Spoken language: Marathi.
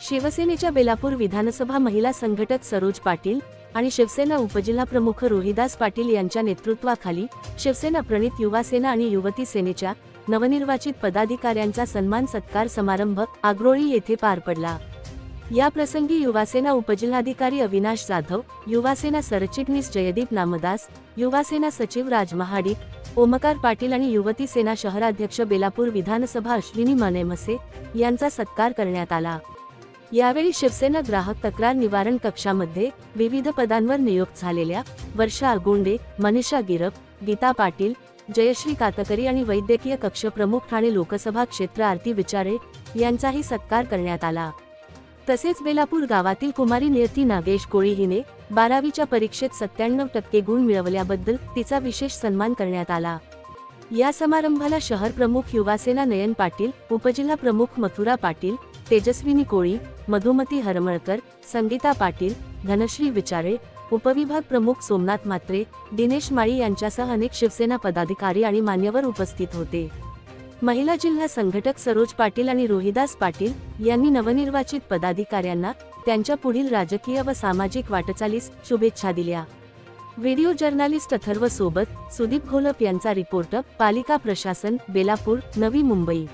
शिवसेनेच्या बेलापूर विधानसभा महिला संघटक सरोज पाटील आणि शिवसेना उपजिल्हा प्रमुख रोहिदास पाटील यांच्या नेतृत्वाखाली शिवसेना प्रणित युवा सेना आणि युवती सेनेच्या नवनिर्वाचित पदाधिकाऱ्यांचा सन्मान सत्कार समारंभ आग्रोळी येथे पार पडला. या प्रसंगी युवासेना उपजिल्हाधिकारी अविनाश जाधव युवासेना सरचिटणीस जयदीप नामदास युवासेना सचिव राज महाडिक ओमकार पाटील आणि युवती सेना शहराध्यक्ष बेलापूर विधानसभा अश्विनी मानेमसे यांचा सत्कार करण्यात आला. यावेळी शिवसेना ग्राहक तक्रार निवारण कक्षामध्ये विविध पदांवर नियुक्त झालेल्या वर्षा अगोंडे मनीषा गिरप गीता पाटील जयश्री कातकरी आणि वैद्यकीय कक्ष प्रमुख ठाणे लोकसभा क्षेत्र आरती विचारे यांचाही सत्कार करण्यात आला. तसेच बेलापूर गावातील कुमारी नियती नागेश कोळी हिने बारावीच्या परीक्षेत सत्त्याण्णव टक्के गुण मिळवल्याबद्दल तिचा विशेष सन्मान करण्यात आला. या समारंभाला शहर प्रमुख युवासेना नयन पाटील उपजिल्हा प्रमुख मथुरा पाटील तेजस्विनी कोळी मधुमती हरमळकर संगीता पाटील धनश्री विचारे उपविभाग प्रमुख सोमनाथ म्हात्रे दिनेश माळी यांच्यासह अनेक शिवसेना पदाधिकारी आणि मान्यवर उपस्थित होते. महिला जिल्हा संघटक सरोज पाटील आणि रोहिदास पाटील यांनी नवनिर्वाचित पदाधिकाऱ्यांना त्यांच्या पुढील राजकीय व सामाजिक वाटचालीस शुभेच्छा दिल्या. व्हिडिओ जर्नालिस्ट अथर्व सोबत सुदीप घोलप यांचा रिपोर्ट पालिका प्रशासन बेलापूर नवी मुंबई.